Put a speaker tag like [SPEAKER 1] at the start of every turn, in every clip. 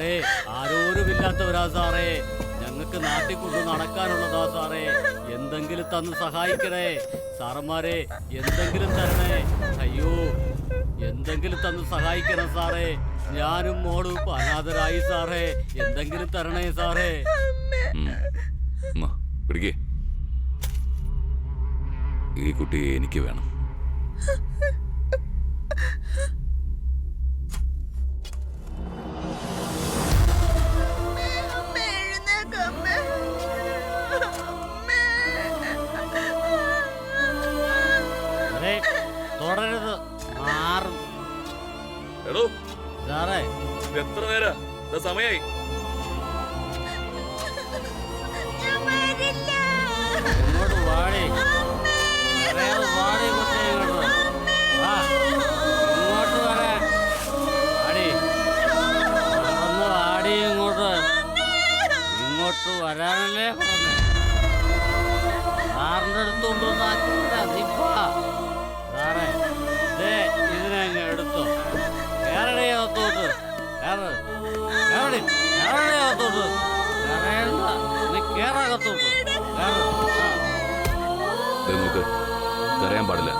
[SPEAKER 1] സാറേ ആരോരുമില്ലാത്തവരാ സാറേ. ഞങ്ങൾക്ക് നാട്ടിൽ കൊണ്ട് നടക്കാനുള്ളതാ സാറേ. എന്തെങ്കിലും തന്ന് സഹായിക്കണേ. സാറന്മാരെ എന്തെങ്കിലും തരണേ. അയ്യോ എന്തെങ്കിലും തന്ന് സഹായിക്കണം സാറേ. ഞാനും മോളും അനാഥരായി സാറേ. എന്തെങ്കിലും തരണേ സാറേ.
[SPEAKER 2] ഈ കുട്ടിയെ എനിക്ക് വേണം.
[SPEAKER 1] തുടരരുത്. മാറും.
[SPEAKER 2] എടോ.
[SPEAKER 1] സാറേ.
[SPEAKER 2] എത്ര നേരാ? സമയായി.
[SPEAKER 1] ഇങ്ങോട്ട് വാടി. അറിയാതെ വാടി കൊച്ചേ ഇങ്ങോട്ട് വാ. ഇങ്ങോട്ട് വാടി. വാടി ഇങ്ങോട്ട്. ഇങ്ങോട്ട് വരാനല്ലേ പറഞ്ഞേ. സാറിന്റെ അടുത്തോണ്ട് നിപ്പാ സാറേ അകത്തോട്ട്. കരയണ്ട നീ കേറകത്തോട്ട്
[SPEAKER 2] നോക്ക് കരയാൻ പാടില്ല.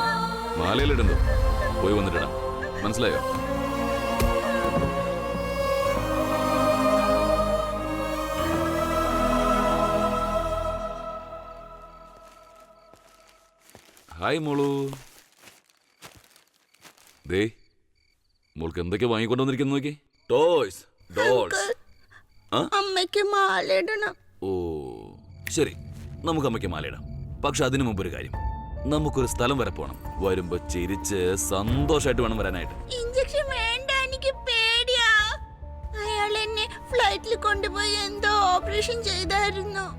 [SPEAKER 2] മാലയിലിടുന്നു. പോയി വന്നിട്ടിടാം. മനസ്സിലായോ? ഹായ് മോളു. ദേ മോൾക്ക് എന്തൊക്കെ വാങ്ങിക്കൊണ്ടുവന്നിരിക്കുന്നു നോക്കി. ടോയ്സ് ഡോൾസ് ആ?
[SPEAKER 3] അമ്മയ്ക്ക് മാലയിടണം.
[SPEAKER 2] ഓ ശരി. നമുക്ക് അമ്മയ്ക്ക് മാലയിടാം. പക്ഷെ അതിനു മുമ്പ് ഒരു കാര്യം. നമുക്കൊരു സ്ഥലം വരെ പോണം. വരുമ്പോ ചിരിച്ച് സന്തോഷമായിട്ട് വേണം വരാനായിട്ട്.
[SPEAKER 3] ഇഞ്ചക്ഷൻ വേണ്ട എനിക്ക് പേടിയാ. അയാൾ എന്നെ ഫ്ലൈറ്റിൽ കൊണ്ടുപോയി എന്തോ ഓപ്പറേഷൻ ചെയ്തായിരുന്നു.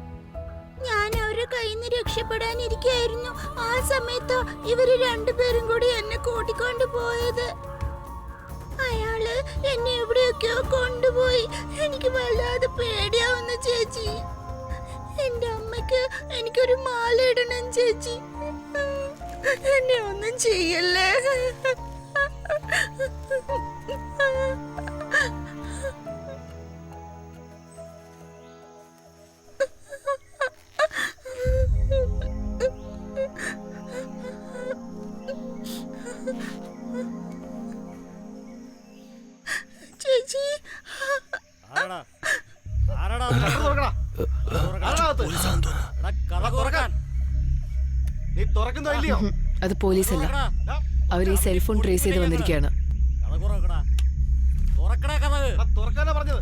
[SPEAKER 3] ഞാൻ അവരുടെ കയ്യിൽ നിന്ന് രക്ഷപ്പെടാനിരിക്കായിരുന്നു. ആ സമയത്ത് ഇവർ രണ്ടുപേരും കൂടി എന്നെ കൂട്ടിക്കൊണ്ടു പോയത്. അയാൾ എന്നെ എവിടെയൊക്കെയോ കൊണ്ടുപോയി. എനിക്ക് വല്ലാതെ പേടിയാവുന്ന ചേച്ചി. എന്റെ അമ്മയ്ക്ക് എനിക്കൊരു മാല ഇടണം ചേച്ചി. എന്നെ ഒന്നും ചെയ്യല്ലേ?
[SPEAKER 1] അത്
[SPEAKER 4] പോലീസല്ല. അവർ ഈ സെൽഫോൺ ട്രേസ് ചെയ്ത് വന്നിരിക്കുകയാണ്. തുറക്കടാ കഥ. തുറക്കാനാ പറഞ്ഞത്.